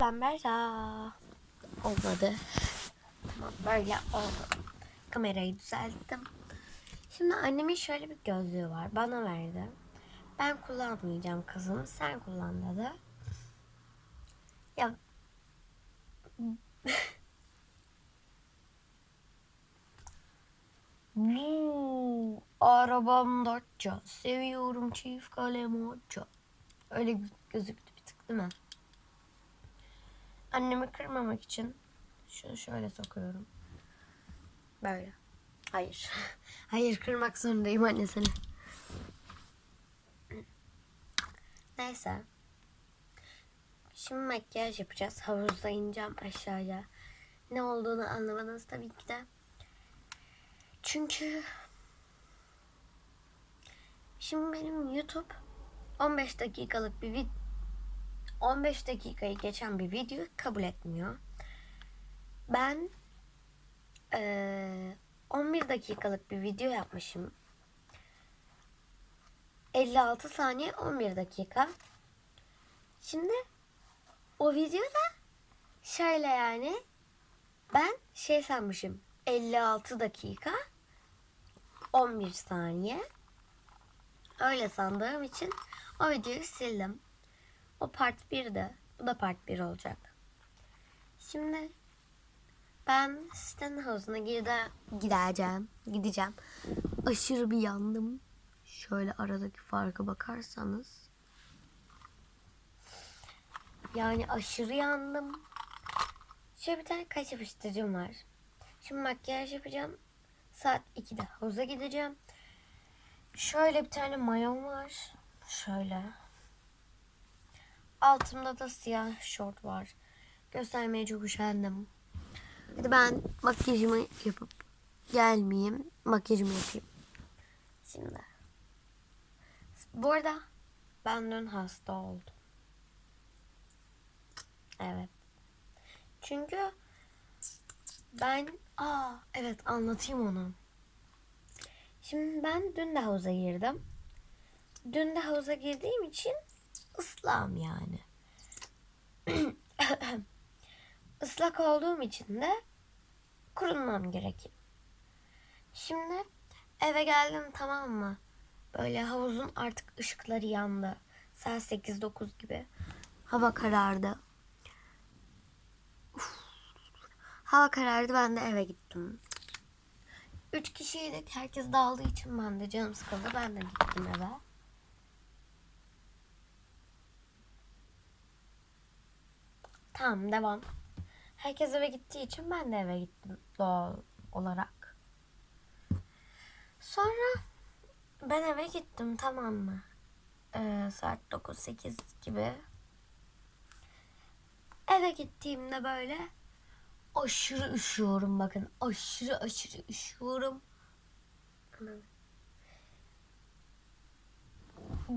Ben Berra. Olmadı. Tamam böyle oldu. Kamerayı düzelttim. Şimdi annemin şöyle bir gözlüğü var. Bana verdi. Ben kullanmayacağım kızım. Sen kullan dedi. Ya Bu arabam Dacia. Seviyorum çift kalem hoca. Öyle gö- gözüktü bir tık değil mi? Annemi kırmamak için şunu şöyle sokuyorum. Böyle. Hayır. Hayır kırmak zorundayım anne seni. Neyse. Şimdi makyaj yapacağız. Havuzda ineceğim aşağıya. Ne olduğunu anlamadınız tabii ki de. Çünkü şimdi benim YouTube 15 dakikalık bir vid 15 dakikayı geçen bir video kabul etmiyor. Ben eee 11 dakikalık bir video yapmışım. 56 saniye 11 dakika. Şimdi o videoda şöyle yani ben şey sanmışım 56 dakika 11 saniye öyle sandığım için o videoyu sildim. O part 1'de. Bu da part 1 olacak. Şimdi ben sitenin havuzuna gide, gideceğim. Gideceğim. Aşırı bir yandım. Şöyle aradaki farka bakarsanız. Yani aşırı yandım. Şöyle bir tane kaş yapıştırıcım var. Şimdi makyaj yapacağım. Saat 2'de havuza gideceğim. Şöyle bir tane mayom var. Şöyle. Altımda da siyah şort var. Göstermeye çok üşendim. Hadi ben makyajımı yapıp gelmeyeyim. Makyajımı yapayım. Şimdi. Bu arada ben dün hasta oldum. Evet. Çünkü ben aa evet anlatayım onu. Şimdi ben dün de havuza girdim. Dün de havuza girdiğim için ıslağım yani. Islak olduğum için de kurunmam gerekiyor. Şimdi eve geldim tamam mı? Böyle havuzun artık ışıkları yandı. Saat 8-9 gibi. Hava karardı. Uf. Hava karardı ben de eve gittim. Üç kişiydik. Herkes dağıldığı için ben de canım sıkıldı. Ben de gittim eve. Tamam devam. Herkes eve gittiği için ben de eve gittim doğal olarak. Sonra ben eve gittim tamam mı? Ee, saat 9-8 gibi. Eve gittiğimde böyle aşırı üşüyorum bakın. Aşırı aşırı üşüyorum.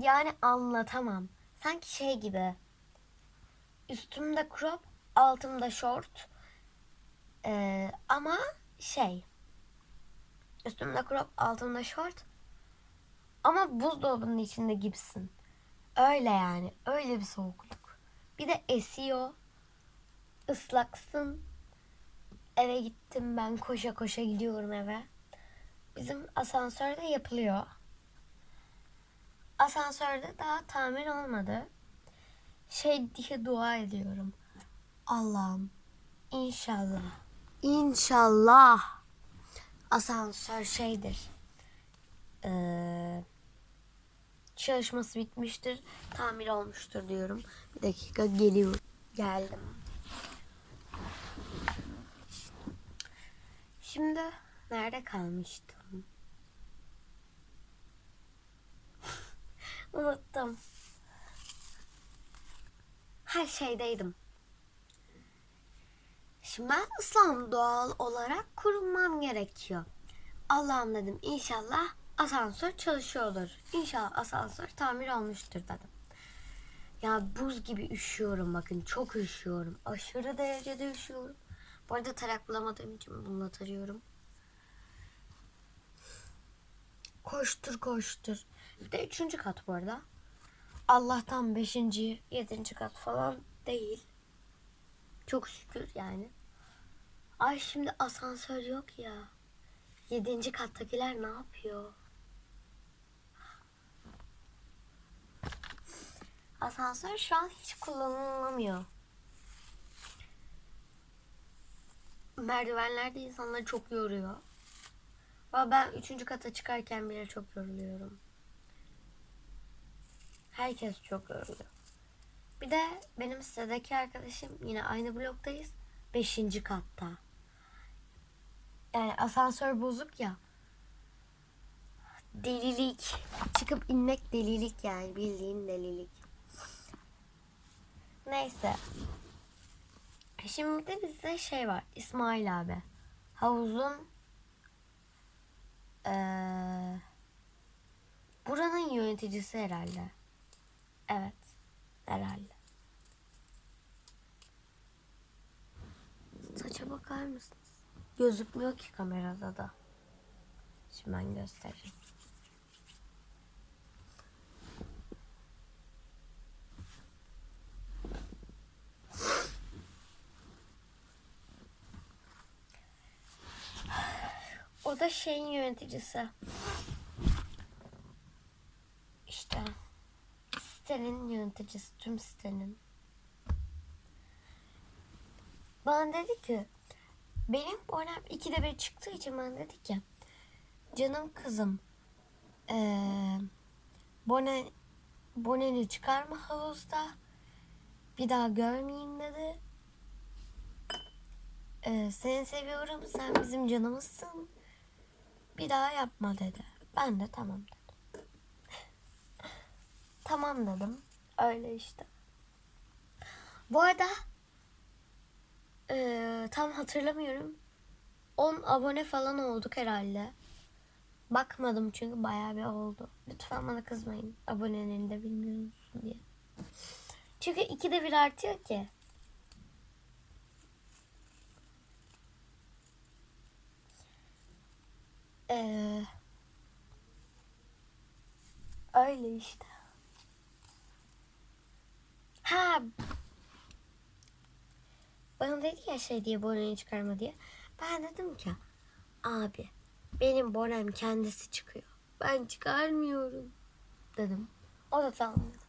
Yani anlatamam. Sanki şey gibi. Üstümde crop, altımda short. Ee, ama şey. Üstümde crop, altımda short. Ama buzdolabının içinde gibisin. Öyle yani. Öyle bir soğukluk. Bir de esiyor. Islaksın. Eve gittim ben koşa koşa gidiyorum eve. Bizim asansörde yapılıyor. Asansörde daha tamir olmadı. Şey diye dua ediyorum. Allah'ım inşallah. İnşallah. Asansör şeydir. Ee, çalışması bitmiştir. Tamir olmuştur diyorum. Bir dakika geliyor. Geldim. Şimdi nerede kalmıştım? Unuttum. Her şeydeydim. Şimdi ben ıslahım doğal olarak kurulmam gerekiyor. Allah'ım dedim inşallah asansör çalışıyordur. İnşallah asansör tamir olmuştur dedim. Ya buz gibi üşüyorum bakın çok üşüyorum. Aşırı derecede üşüyorum. Bu arada tarak bulamadığım için bununla tarıyorum. Koştur koştur. Bir de üçüncü kat bu arada. Allah'tan beşinci, yedinci kat falan değil. Çok şükür yani. Ay şimdi asansör yok ya. Yedinci kattakiler ne yapıyor? Asansör şu an hiç kullanılamıyor. Merdivenler de insanları çok yoruyor. Valla ben üçüncü kata çıkarken bile çok yoruluyorum. Herkes çok yoruluyor. Bir de benim sitedeki arkadaşım yine aynı bloktayız. Beşinci katta. Yani asansör bozuk ya. Delilik. Çıkıp inmek delilik yani bildiğin delilik. Neyse. Şimdi de bizde şey var. İsmail abi. Havuzun eee, buranın yöneticisi herhalde. Evet. Herhalde. Saça bakar mısınız? Gözükmüyor ki kamerada da. Şimdi ben göstereyim. O da şeyin yöneticisi. İşte sitenin yöneticisi, tüm sitenin. Bana dedi ki benim bonem ikide bir çıktığı için bana dedi ki canım kızım eee bone, boneni çıkarma havuzda bir daha görmeyeyim dedi. Eee, seni seviyorum sen bizim canımızsın bir daha yapma dedi. Ben de tamam dedim. Tamam dedim. Öyle işte. Bu arada eee, tam hatırlamıyorum. 10 abone falan olduk herhalde. Bakmadım çünkü bayağı bir oldu. Lütfen bana kızmayın. Abonenin de bilmiyor musun diye. Çünkü ikide bir artıyor ki. Ee, öyle işte. Ha. Bana dedi ya şey diye boneyi çıkarma diye. Ben dedim ki abi benim bonem kendisi çıkıyor. Ben çıkarmıyorum dedim. O da tamam dedi.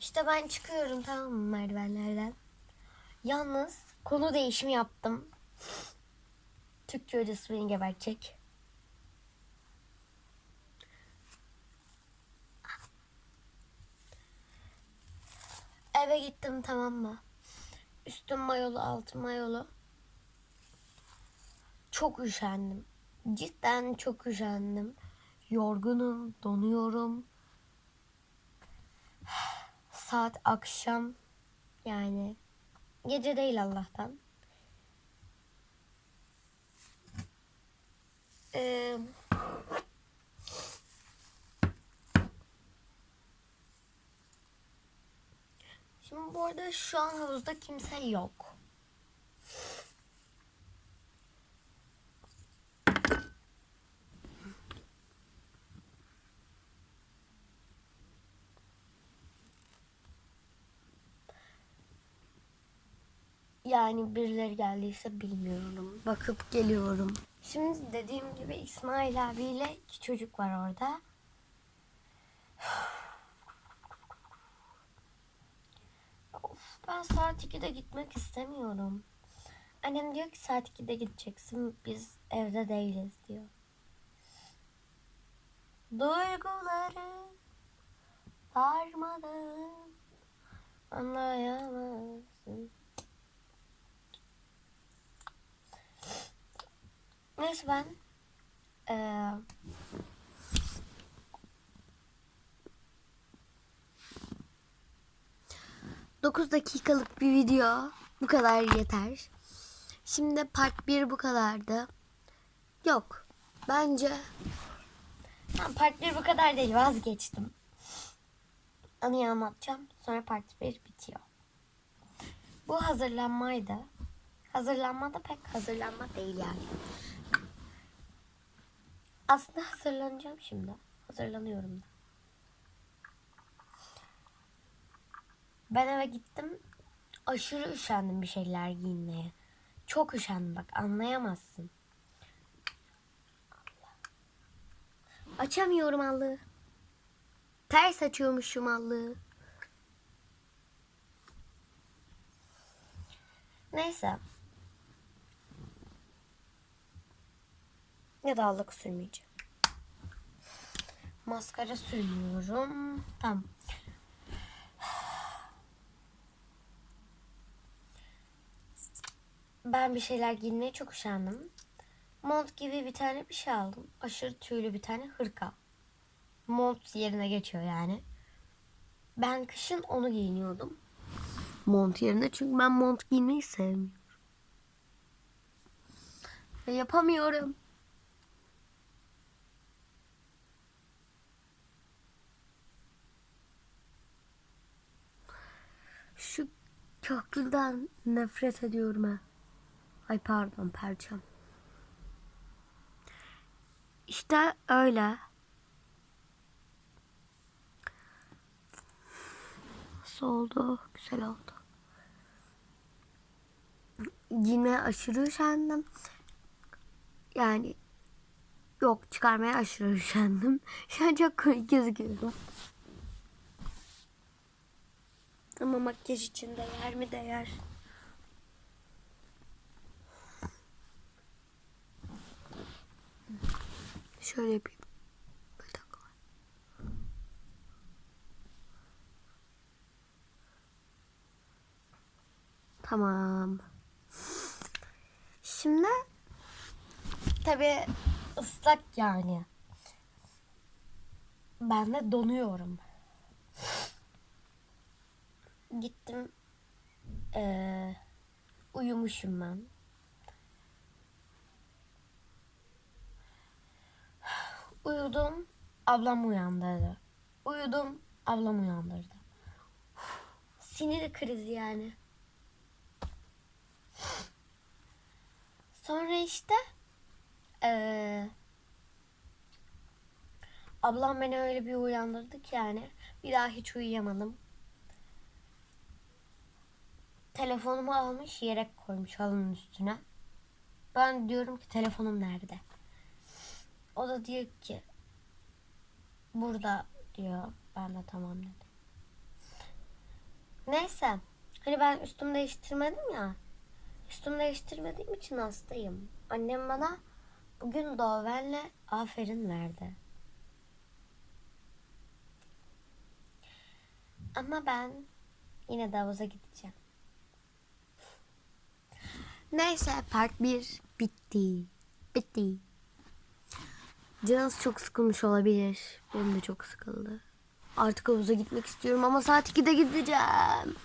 İşte ben çıkıyorum tamam mı merdivenlerden. Yalnız konu değişimi yaptım. Türkçe hocası beni gebertecek. Eve gittim tamam mı? Üstüm mayolu, altım mayolu. Çok üşendim. Cidden çok üşendim. Yorgunum, donuyorum. Saat akşam. Yani gece değil Allah'tan. Ee, şimdi bu arada şu an havuzda kimse yok. Yani birileri geldiyse bilmiyorum. Bakıp geliyorum. Şimdi dediğim gibi İsmail abiyle iki çocuk var orada. Ben saat 2'de gitmek istemiyorum. Annem diyor ki saat 2'de gideceksin. Biz evde değiliz diyor. Duyguları darmadan anlayamazsın. Neyse ben eee 9 dakikalık bir video bu kadar yeter. Şimdi part 1 bu kadardı. Yok. Bence Tamam, part 1 bu kadar değil vazgeçtim. Anıyı anlatacağım. Sonra part 1 bitiyor. Bu hazırlanmaydı. Hazırlanma da pek hazırlanma değil yani. Aslında hazırlanacağım şimdi. Hazırlanıyorum da. Ben eve gittim. Aşırı üşendim bir şeyler giyinmeye. Çok üşendim bak anlayamazsın. Açamıyorum allığı. Ters açıyormuşum allığı. Neyse. Ya da allık sürmeyeceğim. Maskara sürmüyorum. Tamam. Ben bir şeyler giymeye çok üşendim. Mont gibi bir tane bir şey aldım. Aşırı tüylü bir tane hırka. Mont yerine geçiyor yani. Ben kışın onu giyiniyordum. Mont yerine çünkü ben mont giymeyi sevmiyorum. Ve yapamıyorum. Şu köprüden nefret ediyorum ha. Ay pardon perçem. İşte öyle. Nasıl oldu? Güzel oldu. Yine aşırı üşendim. Yani yok çıkarmaya aşırı üşendim. Şu an çok komik gözüküyorum. Ama makyaj için değer mi değer? Şöyle yapayım. Tamam. Şimdi tabii ıslak yani. Ben de donuyorum. Gittim. Eee uyumuşum ben. Uyudum. Ablam uyandırdı. Uyudum. Ablam uyandırdı. Sinir krizi yani. Sonra işte eee ablam beni öyle bir uyandırdı ki yani bir daha hiç uyuyamadım. Telefonumu almış yere koymuş halının üstüne. Ben diyorum ki telefonum nerede? O da diyor ki burada diyor. Ben de tamam dedim. Neyse. Hani ben üstümü değiştirmedim ya. Üstümü değiştirmediğim için hastayım. Annem bana bugün Doven'le aferin verdi. Ama ben yine de havuza gideceğim. Neyse part 1 bitti. Bitti. Canınız çok sıkılmış olabilir. Benim de çok sıkıldı. Artık havuza gitmek istiyorum ama saat 2'de gideceğim.